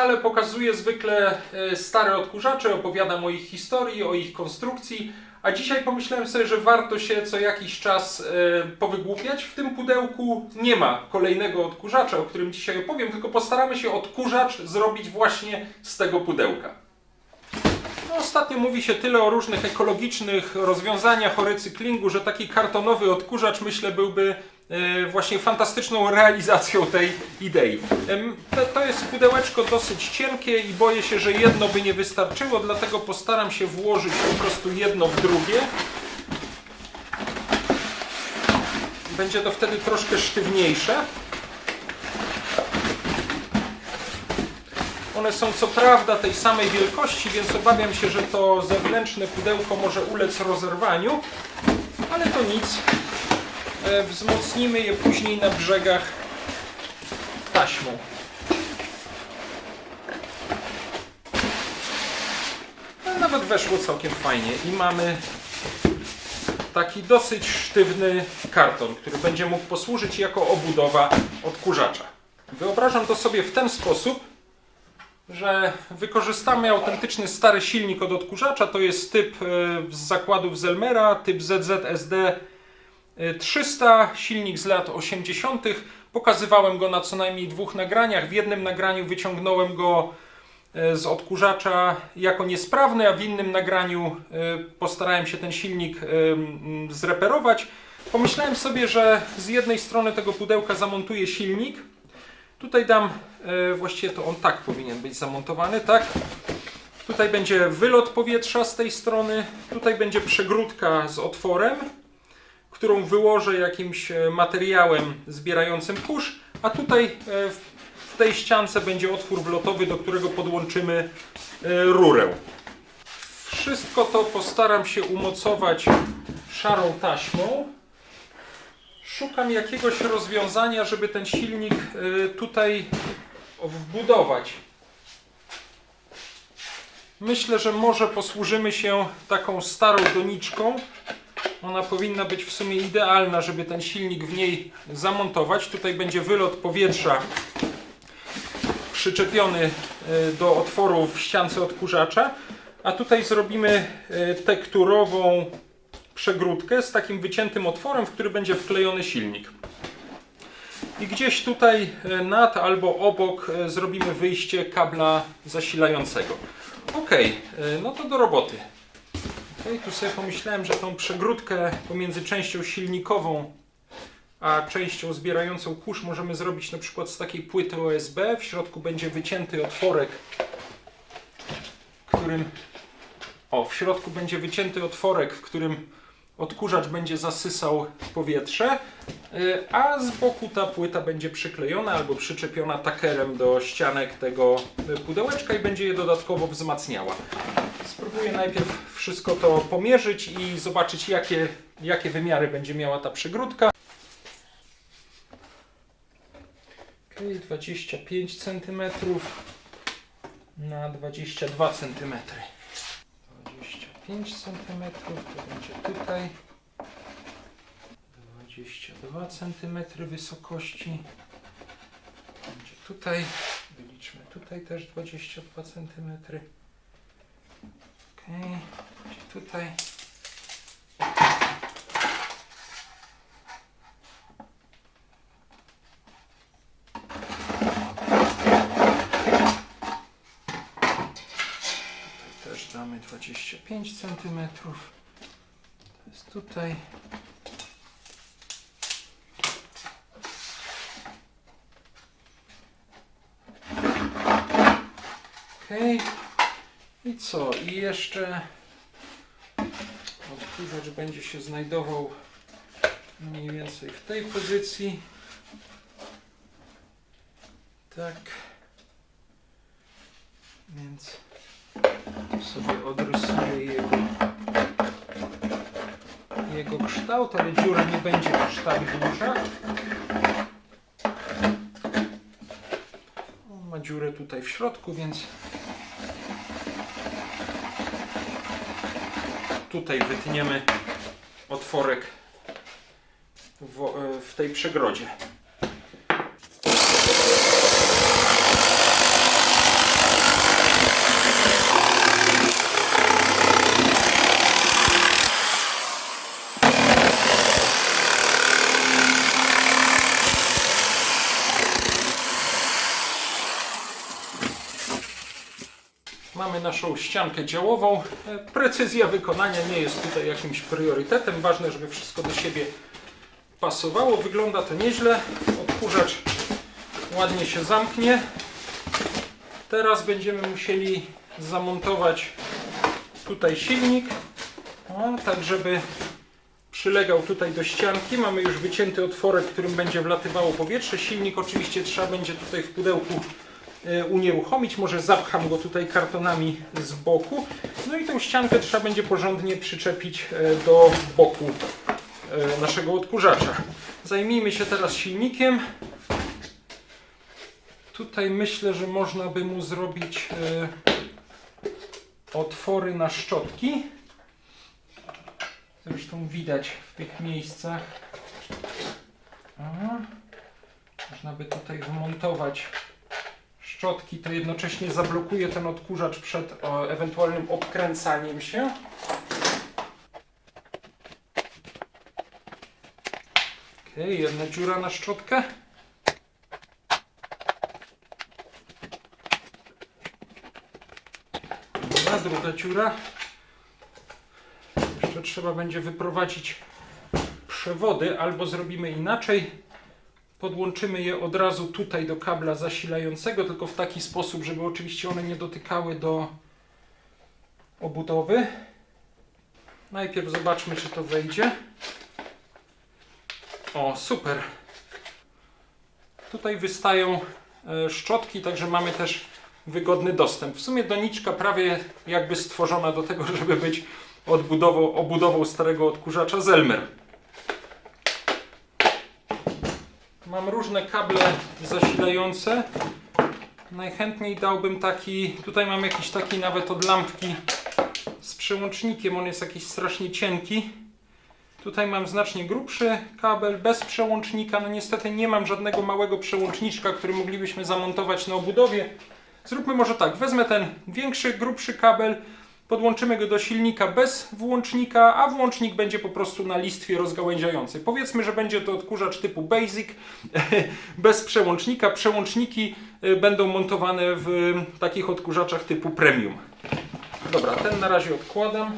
Kanale pokazuję zwykle e, stare odkurzacze, opowiadam o ich historii, o ich konstrukcji, a dzisiaj pomyślałem sobie, że warto się co jakiś czas e, powygłupiać. W tym pudełku nie ma kolejnego odkurzacza, o którym dzisiaj opowiem, tylko postaramy się odkurzacz zrobić właśnie z tego pudełka. No, ostatnio mówi się tyle o różnych ekologicznych rozwiązaniach, o recyklingu, że taki kartonowy odkurzacz myślę byłby właśnie fantastyczną realizacją tej idei. To jest pudełeczko dosyć cienkie i boję się, że jedno by nie wystarczyło, dlatego postaram się włożyć po prostu jedno w drugie. Będzie to wtedy troszkę sztywniejsze. One są co prawda tej samej wielkości, więc obawiam się, że to zewnętrzne pudełko może ulec rozerwaniu, ale to nic. E, Wzmocnimy je później na brzegach taśmą. Nawet weszło całkiem fajnie i mamy taki dosyć sztywny karton, który będzie mógł posłużyć jako obudowa odkurzacza. Wyobrażam to sobie w ten sposób, że wykorzystamy autentyczny stary silnik od odkurzacza. To jest typ e, z zakładów Zelmera, typ ZZSD 300, silnik z lat 80. Pokazywałem go na co najmniej dwóch nagraniach. W jednym nagraniu wyciągnąłem go e, z odkurzacza jako niesprawny, a w innym nagraniu e, postarałem się ten silnik e, zreperować. Pomyślałem sobie, że z jednej strony tego pudełka zamontuję silnik, Tutaj dam, właściwie to on tak powinien być zamontowany, tak? Tutaj będzie wylot powietrza z tej strony, tutaj będzie przegródka z otworem, którą wyłożę jakimś e, materiałem zbierającym kurz, a tutaj e, w- tej ściance będzie otwór wlotowy, do którego podłączymy e, rurę. Wszystko to postaram się umocować szarą taśmą. Szukam jakiegoś rozwiązania, żeby ten silnik tutaj wbudować. Myślę, że może posłużymy się taką starą doniczką. Ona powinna być w sumie idealna, żeby ten silnik w niej zamontować. Tutaj będzie wylot powietrza przyczepiony y, do otworu w ściance odkurzacza. A tutaj zrobimy y, tekturową przegródkę z takim wyciętym otworem, w który będzie wklejony silnik. I gdzieś tutaj e, nad albo obok e, zrobimy wyjście kabla zasilającego. Ok, no to do roboty. Okay, tu sobie pomyślałem, że tą przegródkę pomiędzy częścią silnikową a częścią zbierającą kurz możemy zrobić na przykład z takiej płyty OSB. W środku będzie wycięty otworek, którym o, w środku będzie wycięty otworek, w którym odkurzacz będzie zasysał powietrze, y, a z boku ta płyta będzie przyklejona albo przyczepiona takerem do ścianek tego y, pudełeczka i będzie je dodatkowo wzmacniała. Spróbuję najpierw wszystko to pomierzyć i zobaczyć jakie, jakie wymiary będzie miała ta przegródka. Okay, 25 cm na 22 cm. 25 cm, to będzie tutaj. 22 cm wysokości. Będzie tutaj. Wyliczmy tutaj też 22 cm. Ok, będzie tutaj. też damy 25 cm. To jest tutaj. Ok. I co? I jeszcze odkurzacz będzie się znajdował mniej więcej w tej pozycji. Tak. Więc sobie odrysuję jego, jego kształt, ale dziura nie będzie aż tak duża. On ma dziurę tutaj w środku, więc tutaj wytniemy otworek w, w tej przegrodzie. Mamy naszą ściankę działową. E, Precyzja wykonania nie jest tutaj jakimś priorytetem. Ważne, żeby wszystko do siebie pasowało. Wygląda to nieźle. Odkurzacz ładnie się zamknie. Teraz będziemy musieli zamontować tutaj silnik, tak żeby przylegał tutaj do ścianki. Mamy już wycięty otworek, którym będzie wlatywało powietrze. Silnik oczywiście trzeba będzie tutaj w pudełku unieruchomić. Może zapcham go tutaj kartonami z boku. No i tą ściankę trzeba będzie porządnie przyczepić e, do boku e, naszego odkurzacza. Zajmijmy się teraz silnikiem. Tutaj myślę, że można by mu zrobić e, otwory na szczotki. Zresztą widać w tych miejscach. Aha. Można by tutaj wmontować szczotki, to jednocześnie zablokuje ten odkurzacz przed o, ewentualnym obkręcaniem się. Ok, jedna dziura na szczotkę. Dobra, druga dziura. Jeszcze trzeba będzie wyprowadzić przewody, albo zrobimy inaczej. Podłączymy je od razu tutaj do kabla zasilającego, tylko w taki sposób, żeby oczywiście one nie dotykały do obudowy. Najpierw zobaczmy, czy to wejdzie. O, super. Tutaj wystają e, szczotki, także mamy też wygodny dostęp. W sumie doniczka prawie jakby stworzona do tego, żeby być odbudową, obudową starego odkurzacza Zelmer. Mam różne kable zasilające. Najchętniej dałbym taki, tutaj mam jakiś taki nawet od lampki z przełącznikiem, on jest jakiś strasznie cienki. Tutaj mam znacznie grubszy kabel bez przełącznika. No niestety nie mam żadnego małego przełączniczka, który moglibyśmy zamontować na obudowie. Zróbmy może tak, wezmę ten większy, grubszy kabel, podłączymy go do silnika bez włącznika, a włącznik będzie po prostu na listwie rozgałęziającej. Powiedzmy, że będzie to odkurzacz typu Basic, bez przełącznika. Przełączniki y, będą montowane w takich odkurzaczach typu Premium. Dobra, ten na razie odkładam.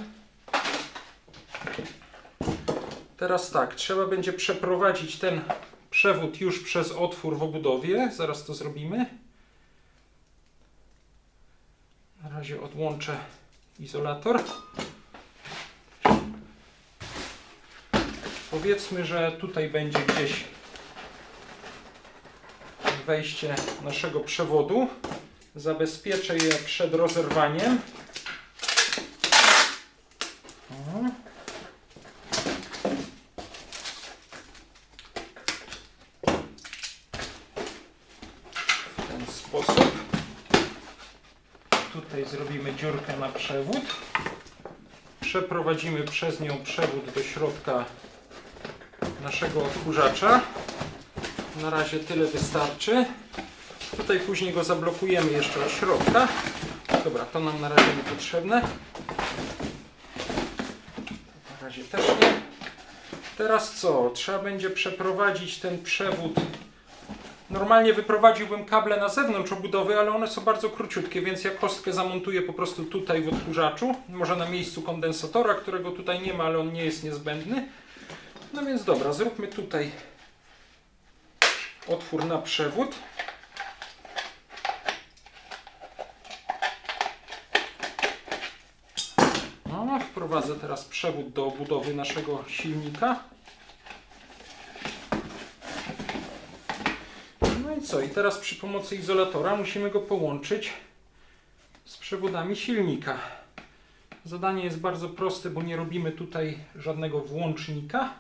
Teraz tak, trzeba będzie przeprowadzić ten przewód już przez otwór w obudowie. Zaraz to zrobimy. Na razie odłączę izolator. Powiedzmy, że tutaj będzie gdzieś wejście naszego przewodu. Zabezpieczę je przed rozerwaniem. O. W ten sposób. Tutaj zrobimy dziurkę na przewód. Przeprowadzimy przez nią przewód do środka naszego odkurzacza. Na razie tyle wystarczy. Tutaj później go zablokujemy jeszcze od środka. Dobra, to nam na razie niepotrzebne. Na razie też nie. Teraz co? Trzeba będzie przeprowadzić ten przewód Normalnie wyprowadziłbym kable na zewnątrz obudowy, ale one są bardzo króciutkie, więc ja kostkę zamontuję po prostu tutaj w odkurzaczu. Może na miejscu kondensatora, którego tutaj nie ma, ale on nie jest niezbędny. No więc dobra, zróbmy tutaj otwór na przewód. No, wprowadzę teraz przewód do obudowy naszego silnika. No i co? I teraz przy pomocy izolatora musimy go połączyć z przewodami silnika. Zadanie jest bardzo proste, bo nie robimy tutaj żadnego włącznika.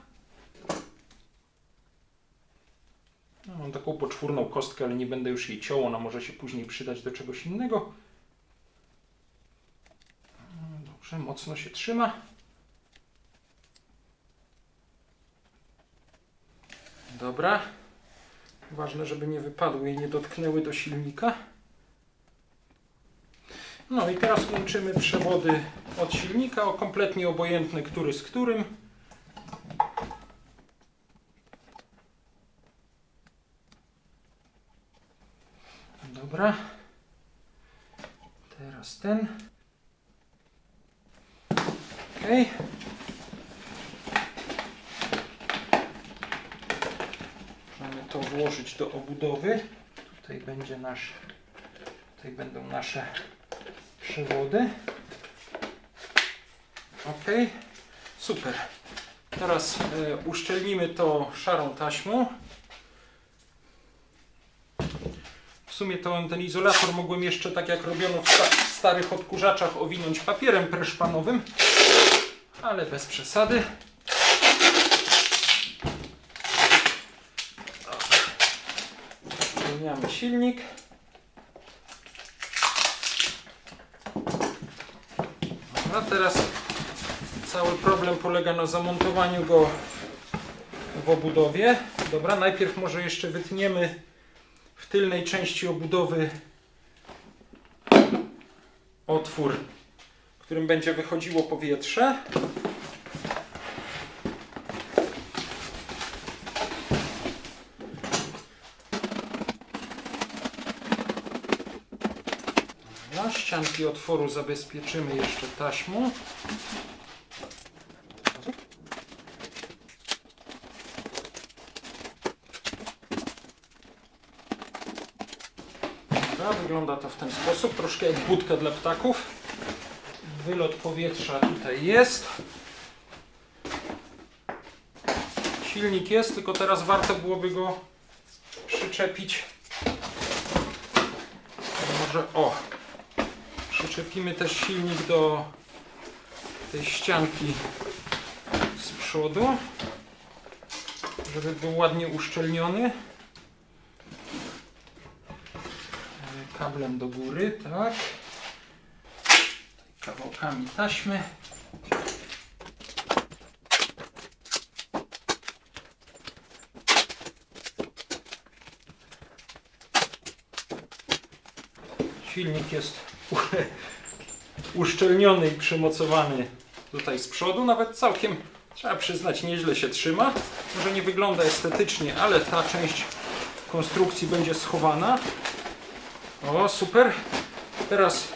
No, mam taką poczwórną kostkę, ale nie będę już jej ciął, ona może się później przydać do czegoś innego. No, Dobrze, mocno się trzyma. Dobra. Ważne, żeby nie wypadły i nie dotknęły do silnika. No i teraz łączymy przewody od silnika, o kompletnie obojętne, który z którym. Dobra. Teraz ten. Okej. Okay. To włożyć do obudowy. Tutaj będzie nasz, tutaj będą nasze przewody. Ok, super. Teraz e, uszczelnimy to szarą taśmą. W sumie to ten izolator mogłem jeszcze, tak jak robiono w sta- starych odkurzaczach, owinąć papierem preszpanowym, ale bez przesady. Zmieniamy silnik. A teraz cały problem polega na zamontowaniu go w obudowie. Dobra, najpierw może jeszcze wytniemy w tylnej części obudowy otwór, którym będzie wychodziło powietrze. Dobra, ścianki otworu zabezpieczymy jeszcze taśmą. Dobra, wygląda to w ten sposób, troszkę jak budka dla ptaków. Wylot powietrza tutaj jest. Silnik jest, tylko teraz warto byłoby go przyczepić. Może o, przyczepimy też silnik do tej ścianki z przodu, żeby był ładnie uszczelniony. E, Kablem do góry, tak. Kawałkami taśmy. Silnik jest uszczelniony i przymocowany tutaj z przodu, nawet całkiem trzeba przyznać nieźle się trzyma. Może nie wygląda estetycznie, ale ta część konstrukcji będzie schowana. O, super. Teraz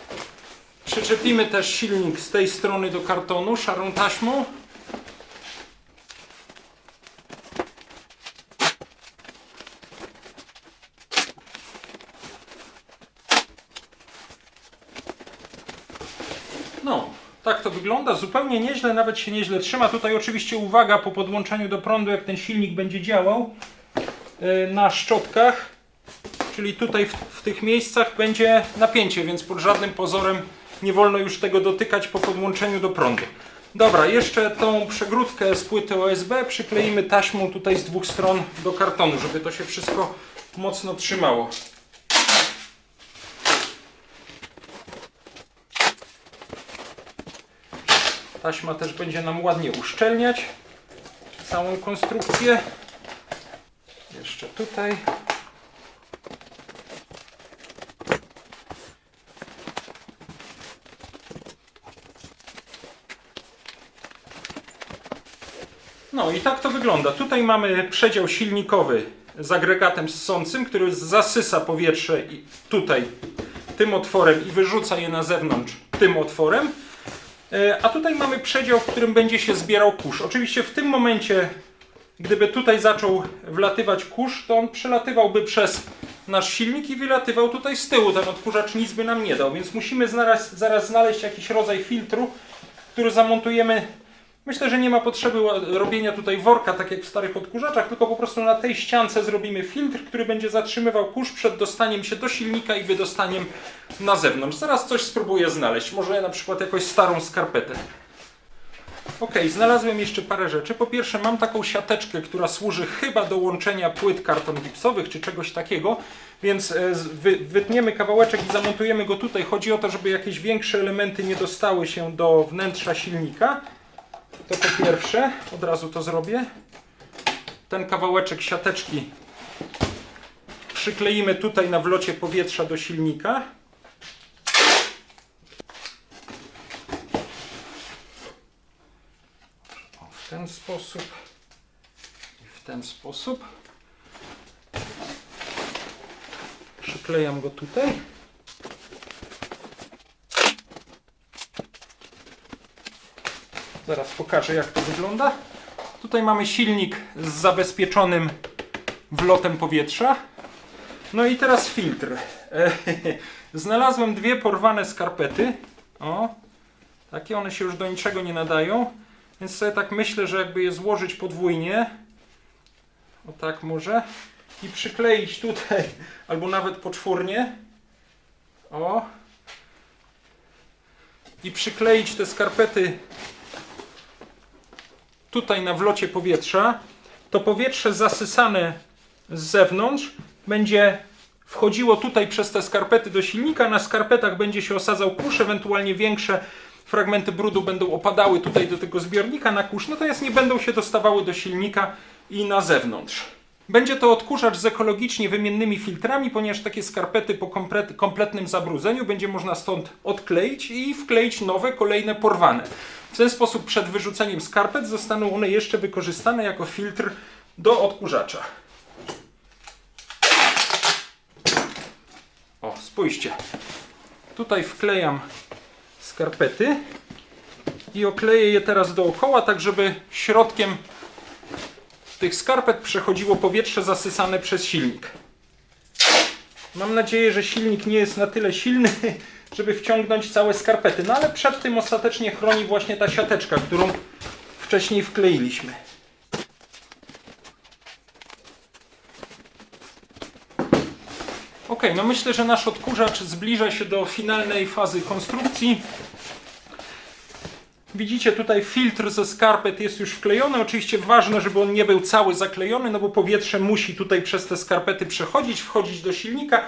przyczepimy też silnik z tej strony do kartonu szarą taśmą. No, tak to wygląda. Zupełnie nieźle, nawet się nieźle trzyma. Tutaj oczywiście uwaga po podłączeniu do prądu, jak ten silnik będzie działał yy, na szczotkach. Czyli tutaj w, w tych miejscach będzie napięcie, więc pod żadnym pozorem nie wolno już tego dotykać po podłączeniu do prądu. Dobra, jeszcze tą przegródkę z płyty OSB przykleimy taśmą tutaj z dwóch stron do kartonu, żeby to się wszystko mocno trzymało. Taśma też będzie nam ładnie uszczelniać całą konstrukcję. Jeszcze tutaj. No i tak to wygląda. Tutaj mamy przedział silnikowy z agregatem ssącym, który zasysa powietrze tutaj tym otworem i wyrzuca je na zewnątrz tym otworem. E, A tutaj mamy przedział, w którym będzie się zbierał kurz. Oczywiście w tym momencie, gdyby tutaj zaczął wlatywać kurz, to on przelatywałby przez nasz silnik i wylatywał tutaj z tyłu. Ten odkurzacz nic by nam nie dał, więc musimy zaraz, zaraz znaleźć jakiś rodzaj filtru, który zamontujemy. Myślę, że nie ma potrzeby robienia tutaj worka, tak jak w starych odkurzaczach, tylko po prostu na tej ściance zrobimy filtr, który będzie zatrzymywał kurz przed dostaniem się do silnika i wydostaniem na zewnątrz. Zaraz coś spróbuję znaleźć, może na przykład jakąś starą skarpetę. Ok, znalazłem jeszcze parę rzeczy. Po pierwsze, mam taką siateczkę, która służy chyba do łączenia płyt karton gipsowych czy czegoś takiego, więc e, wy, wytniemy kawałeczek i zamontujemy go tutaj. Chodzi o to, żeby jakieś większe elementy nie dostały się do wnętrza silnika. To po pierwsze, od razu to zrobię. Ten kawałeczek siateczki przykleimy tutaj na wlocie powietrza do silnika. W ten sposób i w ten sposób. Przyklejam go tutaj. Zaraz pokażę jak to wygląda. Tutaj mamy silnik z zabezpieczonym wlotem powietrza. No i teraz filtr. E, Znalazłem dwie porwane skarpety. O, takie one się już do niczego nie nadają. Więc sobie tak myślę, że jakby je złożyć podwójnie. O tak może. I przykleić tutaj, albo nawet poczwórnie. O. I przykleić te skarpety tutaj na wlocie powietrza. To powietrze zasysane z zewnątrz będzie wchodziło tutaj przez te skarpety do silnika. Na skarpetach będzie się osadzał kurz, ewentualnie większe fragmenty brudu będą opadały tutaj do tego zbiornika na kurz, natomiast nie będą się dostawały do silnika i na zewnątrz. Będzie to odkurzacz z ekologicznie wymiennymi filtrami, ponieważ takie skarpety po komplet, kompletnym zabrudzeniu będzie można stąd odkleić i wkleić nowe, kolejne porwane. W ten sposób przed wyrzuceniem skarpet zostaną one jeszcze wykorzystane jako filtr do odkurzacza. O, spójrzcie. Tutaj wklejam skarpety i okleję je teraz dookoła, tak żeby środkiem tych skarpet przechodziło powietrze zasysane przez silnik. Mam nadzieję, że silnik nie jest na tyle silny, żeby wciągnąć całe skarpety, no ale przed tym ostatecznie chroni właśnie ta siateczka, którą wcześniej wkleiliśmy. Ok, no myślę, że nasz odkurzacz zbliża się do finalnej fazy konstrukcji. Widzicie tutaj filtr ze skarpet jest już wklejony. Oczywiście ważne, żeby on nie był cały zaklejony, no bo powietrze musi tutaj przez te skarpety przechodzić, wchodzić do silnika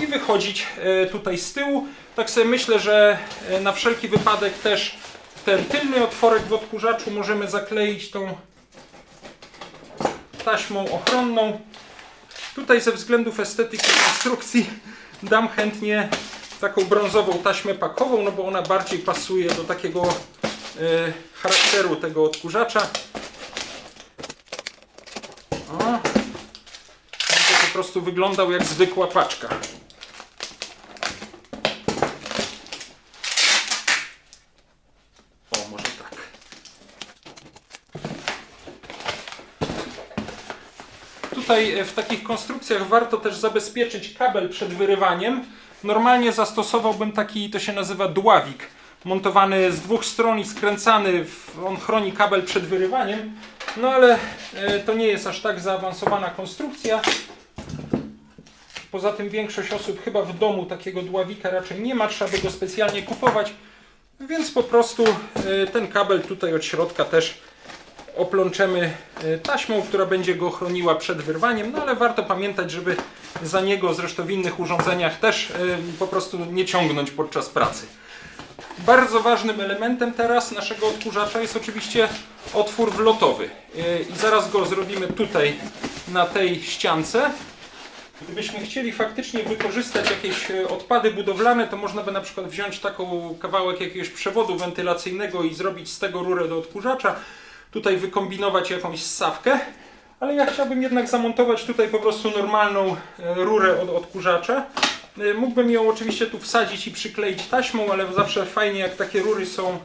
i wychodzić e, tutaj z tyłu. Tak sobie myślę, że e, na wszelki wypadek też ten tylny otworek w odkurzaczu możemy zakleić tą taśmą ochronną. Tutaj ze względów estetyki konstrukcji dam chętnie taką brązową taśmę pakową, no bo ona bardziej pasuje do takiego y, charakteru tego odkurzacza. O. Będzie po prostu wyglądał jak zwykła paczka. O, może tak. Tutaj e, w takich konstrukcjach warto też zabezpieczyć kabel przed wyrywaniem. Normalnie zastosowałbym taki, to się nazywa dławik, montowany z dwóch stron i skręcany. On chroni kabel przed wyrywaniem. No ale e, to nie jest aż tak zaawansowana konstrukcja. Poza tym większość osób chyba w domu takiego dławika raczej nie ma, trzeba by go specjalnie kupować. Więc po prostu e, ten kabel tutaj od środka też oplączemy e, taśmą, która będzie go chroniła przed wyrwaniem, no ale warto pamiętać, żeby za niego, zresztą w innych urządzeniach też e, po prostu nie ciągnąć podczas pracy. Bardzo ważnym elementem teraz naszego odkurzacza jest oczywiście otwór wlotowy E, i zaraz go zrobimy tutaj na tej ściance. Gdybyśmy chcieli faktycznie wykorzystać jakieś odpady budowlane, to można by na przykład wziąć taką kawałek jakiegoś przewodu wentylacyjnego i zrobić z tego rurę do odkurzacza. Tutaj wykombinować jakąś ssawkę. Ale ja chciałbym jednak zamontować tutaj po prostu normalną e, rurę od odkurzacza. E, Mógłbym ją oczywiście tu wsadzić i przykleić taśmą, ale zawsze fajnie jak takie rury są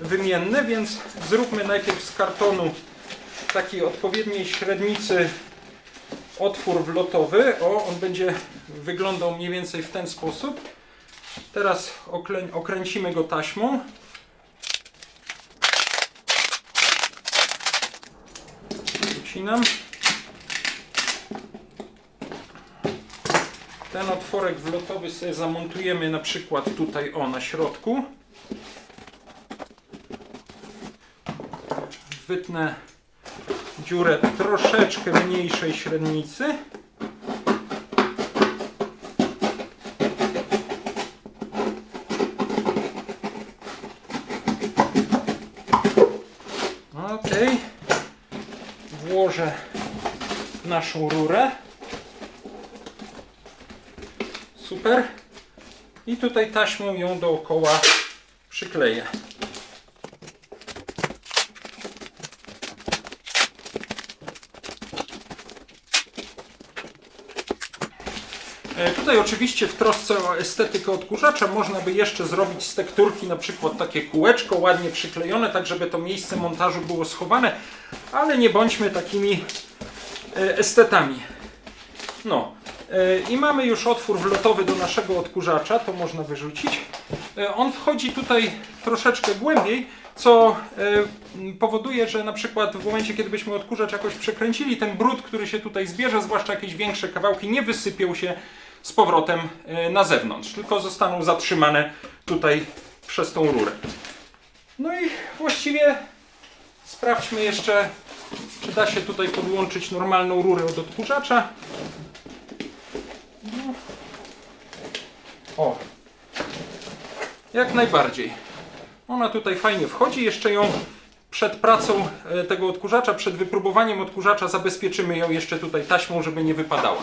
wymienne, więc zróbmy najpierw z kartonu takiej odpowiedniej średnicy otwór wlotowy. O, on będzie wyglądał mniej więcej w ten sposób. Teraz okręcimy go taśmą. Ten otworek wlotowy sobie zamontujemy na przykład tutaj o na środku. Wytnę dziurę troszeczkę mniejszej średnicy. Naszą rurę. Super. I tutaj taśmą ją dookoła przykleję. E, Tutaj oczywiście w trosce o estetykę odkurzacza można by jeszcze zrobić z tekturki na przykład takie kółeczko ładnie przyklejone, tak żeby to miejsce montażu było schowane, ale nie bądźmy takimi estetami. No e, i mamy już otwór wlotowy do naszego odkurzacza, to można wyrzucić. E, On wchodzi tutaj troszeczkę głębiej, co e, powoduje, że na przykład w momencie, kiedy byśmy odkurzacz jakoś przekręcili, ten brud, który się tutaj zbierze, zwłaszcza jakieś większe kawałki, nie wysypią się z powrotem e, na zewnątrz, tylko zostaną zatrzymane tutaj przez tą rurę. No i właściwie sprawdźmy jeszcze, czy da się tutaj podłączyć normalną rurę od odkurzacza. O, jak najbardziej. Ona tutaj fajnie wchodzi. Jeszcze ją przed pracą e, tego odkurzacza, przed wypróbowaniem odkurzacza zabezpieczymy ją jeszcze tutaj taśmą, żeby nie wypadała.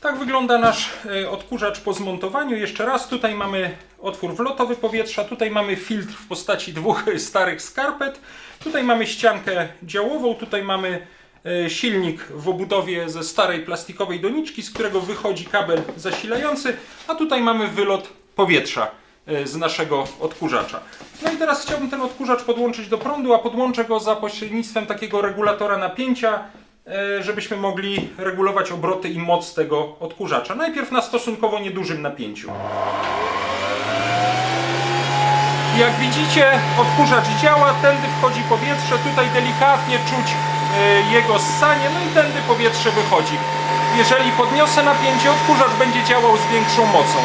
Tak wygląda nasz e, odkurzacz po zmontowaniu. Jeszcze raz, tutaj mamy otwór wlotowy powietrza, tutaj mamy filtr w postaci dwóch starych skarpet, tutaj mamy ściankę działową, tutaj mamy e, silnik w obudowie ze starej plastikowej doniczki, z którego wychodzi kabel zasilający, a tutaj mamy wylot powietrza e, z naszego odkurzacza. No i teraz chciałbym ten odkurzacz podłączyć do prądu, a podłączę go za pośrednictwem takiego regulatora napięcia, żebyśmy mogli regulować obroty i moc tego odkurzacza. Najpierw na stosunkowo niedużym napięciu. Jak widzicie, odkurzacz działa, tędy wchodzi powietrze, tutaj delikatnie czuć e, jego ssanie, no i tędy powietrze wychodzi. Jeżeli podniosę napięcie, odkurzacz będzie działał z większą mocą.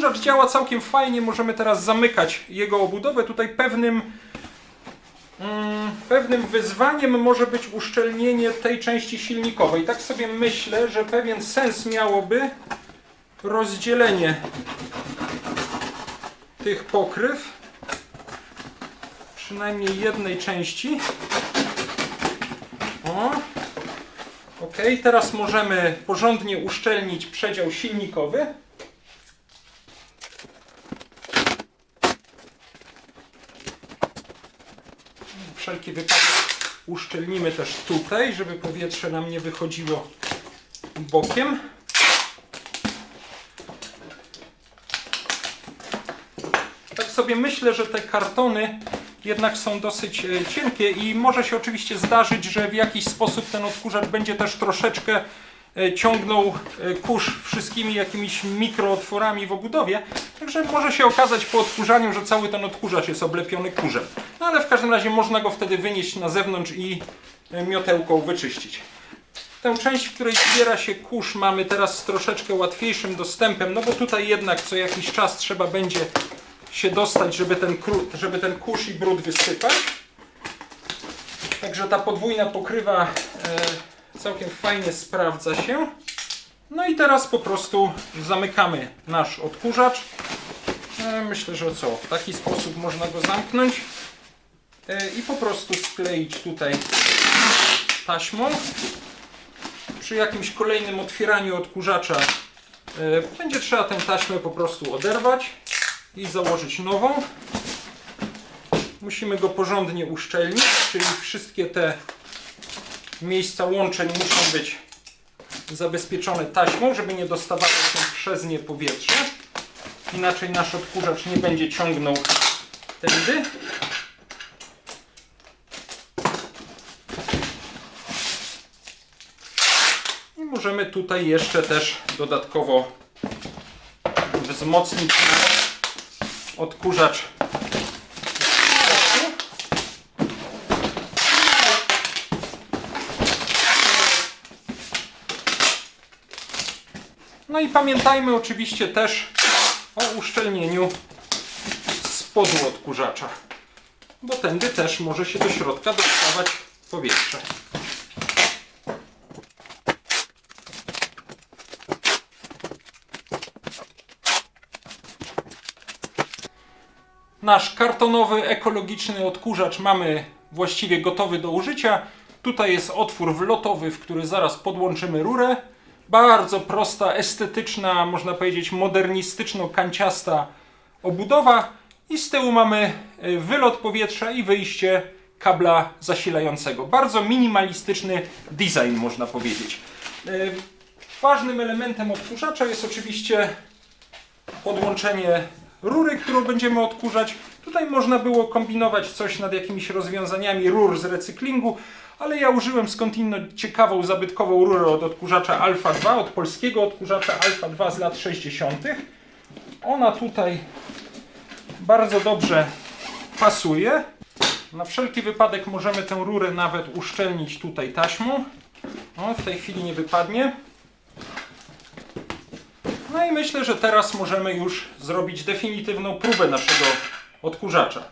Odkurzacz działa całkiem fajnie, możemy teraz zamykać jego obudowę. Tutaj pewnym, mm, pewnym wyzwaniem może być uszczelnienie tej części silnikowej. Tak sobie myślę, że pewien sens miałoby rozdzielenie tych pokryw, przynajmniej jednej części. O. Ok, teraz możemy porządnie uszczelnić przedział silnikowy. Wszelki wypadek uszczelnimy też tutaj, żeby powietrze nam nie wychodziło bokiem. Tak sobie myślę, że te kartony jednak są dosyć e, cienkie i może się oczywiście zdarzyć, że w jakiś sposób ten odkurzacz będzie też troszeczkę e, ciągnął e, kurz wszystkimi jakimiś mikrootworami w obudowie. Także może się okazać po odkurzaniu, że cały ten odkurzacz jest oblepiony kurzem. No ale w każdym razie można go wtedy wynieść na zewnątrz i e, miotełką wyczyścić. Tę część, w której zbiera się kurz mamy teraz z troszeczkę łatwiejszym dostępem, no bo tutaj jednak co jakiś czas trzeba będzie się dostać, żeby ten, żeby ten kurz i brud wysypać. Także ta podwójna pokrywa e, całkiem fajnie sprawdza się. No i teraz po prostu zamykamy nasz odkurzacz. E, Myślę, że co? W taki sposób można go zamknąć i po prostu skleić tutaj taśmą. Przy jakimś kolejnym otwieraniu odkurzacza e, będzie trzeba tę taśmę po prostu oderwać i założyć nową. Musimy go porządnie uszczelnić, czyli wszystkie te miejsca łączeń muszą być zabezpieczone taśmą, żeby nie dostawało się przez nie powietrze. Inaczej nasz odkurzacz nie będzie ciągnął tędy. Możemy tutaj jeszcze też dodatkowo wzmocnić odkurzacz. No i pamiętajmy oczywiście też o uszczelnieniu spodu odkurzacza, bo tędy też może się do środka dostawać powietrze. Nasz kartonowy, ekologiczny odkurzacz mamy właściwie gotowy do użycia. Tutaj jest otwór wlotowy, w który zaraz podłączymy rurę. Bardzo prosta, estetyczna, można powiedzieć modernistyczno-kanciasta obudowa. I z tyłu mamy e, wylot powietrza i wyjście kabla zasilającego. Bardzo minimalistyczny design, można powiedzieć. E, Ważnym elementem odkurzacza jest oczywiście podłączenie rury, którą będziemy odkurzać. Tutaj można było kombinować coś nad jakimiś rozwiązaniami rur z recyklingu, ale ja użyłem skądinąd ciekawą, zabytkową rurę od odkurzacza Alfa 2, od polskiego odkurzacza Alfa 2 z lat 60. Ona tutaj bardzo dobrze pasuje. Na wszelki wypadek możemy tę rurę nawet uszczelnić tutaj taśmą. O, w tej chwili nie wypadnie. No i myślę, że teraz możemy już zrobić definitywną próbę naszego odkurzacza.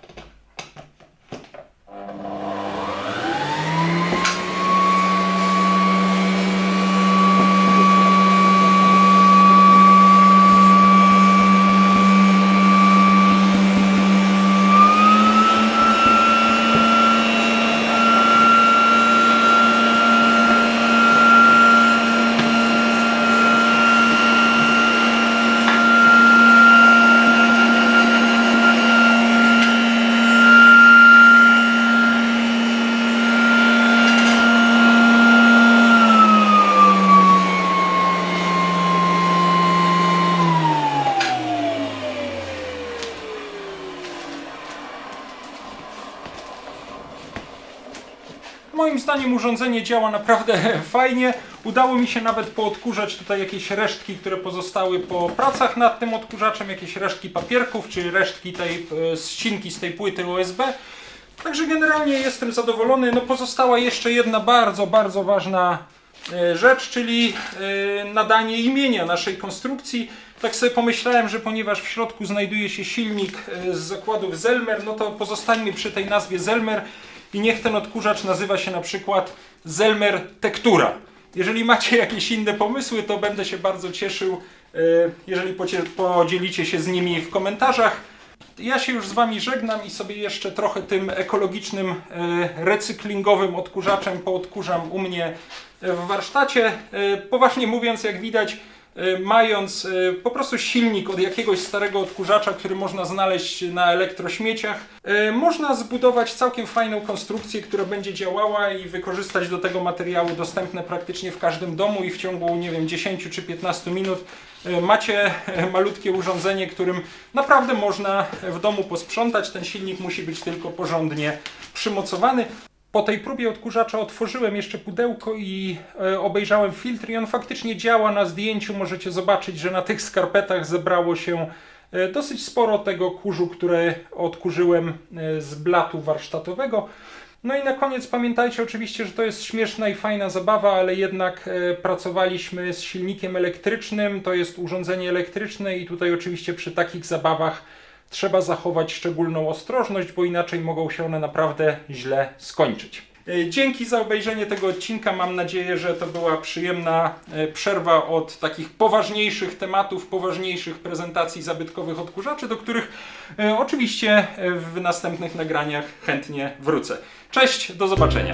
Zdaniem urządzenie działa naprawdę fajnie. Udało mi się nawet poodkurzać tutaj jakieś resztki, które pozostały po pracach nad tym odkurzaczem, jakieś resztki papierków, czy resztki tej e, ścinki z tej płyty USB. Także generalnie jestem zadowolony. No pozostała jeszcze jedna bardzo, bardzo ważna e, rzecz, czyli e, nadanie imienia naszej konstrukcji. Tak sobie pomyślałem, że ponieważ w środku znajduje się silnik z zakładów Zelmer, no to pozostańmy przy tej nazwie Zelmer i niech ten odkurzacz nazywa się na przykład Zelmer Tektura. Jeżeli macie jakieś inne pomysły, to będę się bardzo cieszył, e, jeżeli podzielicie się z nimi w komentarzach. Ja się już z Wami żegnam i sobie jeszcze trochę tym ekologicznym, e, recyklingowym odkurzaczem poodkurzam u mnie w warsztacie. E, Poważnie mówiąc, jak widać, mając e, po prostu silnik od jakiegoś starego odkurzacza, który można znaleźć na elektrośmieciach, e, można zbudować całkiem fajną konstrukcję, która będzie działała i wykorzystać do tego materiały dostępne praktycznie w każdym domu i w ciągu, nie wiem, 10 czy 15 minut e, macie e, malutkie urządzenie, którym naprawdę można w domu posprzątać. Ten silnik musi być tylko porządnie przymocowany. Po tej próbie odkurzacza otworzyłem jeszcze pudełko i e, obejrzałem filtr i on faktycznie działa. Na zdjęciu możecie zobaczyć, że na tych skarpetach zebrało się e, dosyć sporo tego kurzu, które odkurzyłem e, z blatu warsztatowego. No i na koniec pamiętajcie oczywiście, że to jest śmieszna i fajna zabawa, ale jednak pracowaliśmy z silnikiem elektrycznym, to jest urządzenie elektryczne i tutaj oczywiście przy takich zabawach trzeba zachować szczególną ostrożność, bo inaczej mogą się one naprawdę źle skończyć. E, Dzięki za obejrzenie tego odcinka. Mam nadzieję, że to była przyjemna e, przerwa od takich poważniejszych tematów, poważniejszych prezentacji zabytkowych odkurzaczy, do których e, oczywiście w następnych nagraniach chętnie wrócę. Cześć, do zobaczenia.